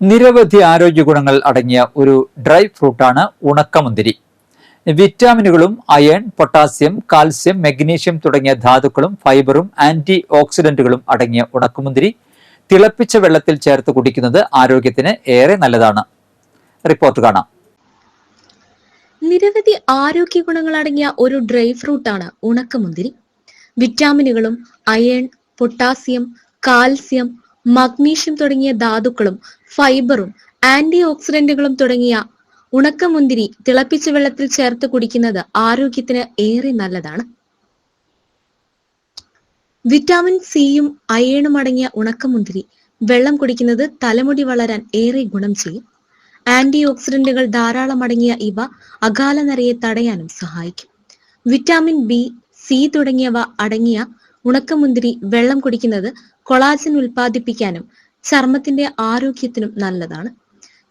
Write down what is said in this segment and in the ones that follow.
നിരവധി ആരോഗ്യ ഗുണങ്ങൾ അടങ്ങിയ ഒരു ഡ്രൈ ഫ്രൂട്ടാണ് ഉണക്കമുന്തിരി. വിറ്റാമിനുകളും അയൺ പൊട്ടാസ്യം കാൽസ്യം മഗ്നീഷ്യം തുടങ്ങിയ ധാതുക്കളും ഫൈബറും ആന്റി ഓക്സിഡന്റുകളും അടങ്ങിയ ഉണക്കമുന്തിരി തിളപ്പിച്ച വെള്ളത്തിൽ ചേർത്ത് കുടിക്കുന്നത് ആരോഗ്യത്തിന് ഏറെ നല്ലതാണ്. റിപ്പോർട്ട് കാണാം. നിരവധി ആരോഗ്യ ഗുണങ്ങൾ അടങ്ങിയ ഒരു ഡ്രൈ ഫ്രൂട്ടാണ് ഉണക്കമുന്തിരി. വിറ്റാമിനുകളും അയൺ പൊട്ടാസ്യം കാൽസ്യം മഗ്നീഷ്യം തുടങ്ങിയ ധാതുക്കളും ഫൈബറും ആന്റി ഓക്സിഡന്റുകളും തുടങ്ങിയ ഉണക്കമുന്തിരി തിളപ്പിച്ച വെള്ളത്തിൽ ചേർത്ത് കുടിക്കുന്നത് ആരോഗ്യത്തിന് ഏറെ നല്ലതാണ്. വിറ്റാമിൻ സിയും അയേണും അടങ്ങിയ ഉണക്കമുന്തിരി വെള്ളം കുടിക്കുന്നത് തലമുടി വളരാൻ ഏറെ ഗുണം ചെയ്യും. ആന്റി ഓക്സിഡന്റുകൾ ധാരാളം അടങ്ങിയ ഇവ അകാല നരയെ തടയാനും സഹായിക്കും. വിറ്റാമിൻ ബി സി തുടങ്ങിയവ അടങ്ങിയ ഉണക്കമുന്തിരി വെള്ളം കുടിക്കുന്നത് കൊളാജൻ ഉൽപ്പാദിപ്പിക്കാനും ചർമ്മത്തിന്റെ ആരോഗ്യത്തിനും നല്ലതാണ്.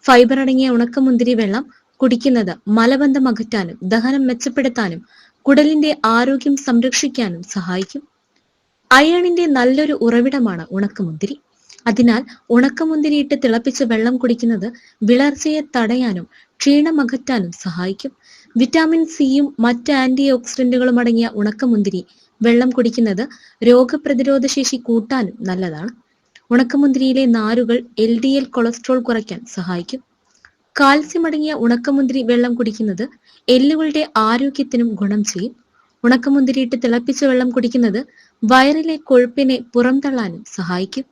ഫൈബർ അടങ്ങിയ ഉണക്കമുന്തിരി വെള്ളം കുടിക്കുന്നത് മലബന്ധം അകറ്റാനും ദഹനം മെച്ചപ്പെടുത്താനും കുടലിന്റെ ആരോഗ്യം സംരക്ഷിക്കാനും സഹായിക്കും. അയണിന്റെ നല്ലൊരു ഉറവിടമാണ് ഉണക്കമുന്തിരി. അതിനാൽ ഉണക്കമുന്തിരിയിട്ട് തിളപ്പിച്ച വെള്ളം കുടിക്കുന്നത് വിളർച്ചയെ തടയാനും ക്ഷീണം അകറ്റാനും സഹായിക്കും. വിറ്റാമിൻ സിയും മറ്റ് ആന്റി ഓക്സിഡന്റുകളും അടങ്ങിയ ഉണക്കമുന്തിരി വെള്ളം കുടിക്കുന്നത് രോഗപ്രതിരോധ ശേഷി കൂട്ടാനും നല്ലതാണ്. ഉണക്കമുന്തിരിയിലെ നാരുകൾ എൽ ഡി എൽ കൊളസ്ട്രോൾ കുറയ്ക്കാൻ സഹായിക്കും. കാൽസ്യം അടങ്ങിയ ഉണക്കമുന്തിരി വെള്ളം കുടിക്കുന്നത് എല്ലുകളുടെ ആരോഗ്യത്തിനും ഗുണം ചെയ്യും. ഉണക്കമുന്തിരിയിട്ട് തിളപ്പിച്ച വെള്ളം കുടിക്കുന്നത് വയറിലെ കൊഴുപ്പിനെ പുറന്തള്ളാനും സഹായിക്കും.